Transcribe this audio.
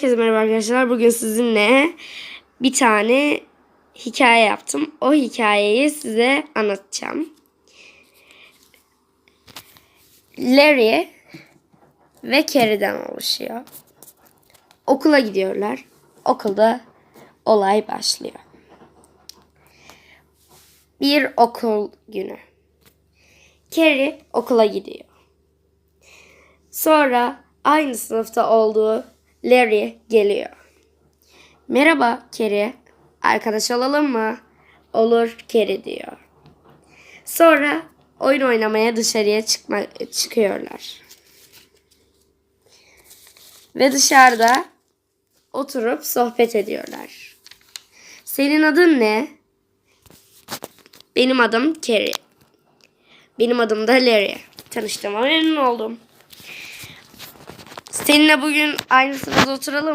Herkese merhaba arkadaşlar. Bugün sizinle bir tane hikaye yaptım. O hikayeyi size anlatacağım. Larry ve Carrie'den oluşuyor. Okula gidiyorlar. Okulda olay başlıyor. Bir okul günü. Carrie okula gidiyor. Sonra aynı sınıfta olduğu Larry geliyor. Merhaba Carrie. Arkadaş olalım mı? Olur Carrie diyor. Sonra oyun oynamaya dışarıya çıkma, çıkıyorlar. Ve dışarıda oturup sohbet ediyorlar. Senin adın ne? Benim adım Carrie. Benim adım da Larry. Tanıştığıma memnun oldum. Seninle bugün aynı sırada oturalım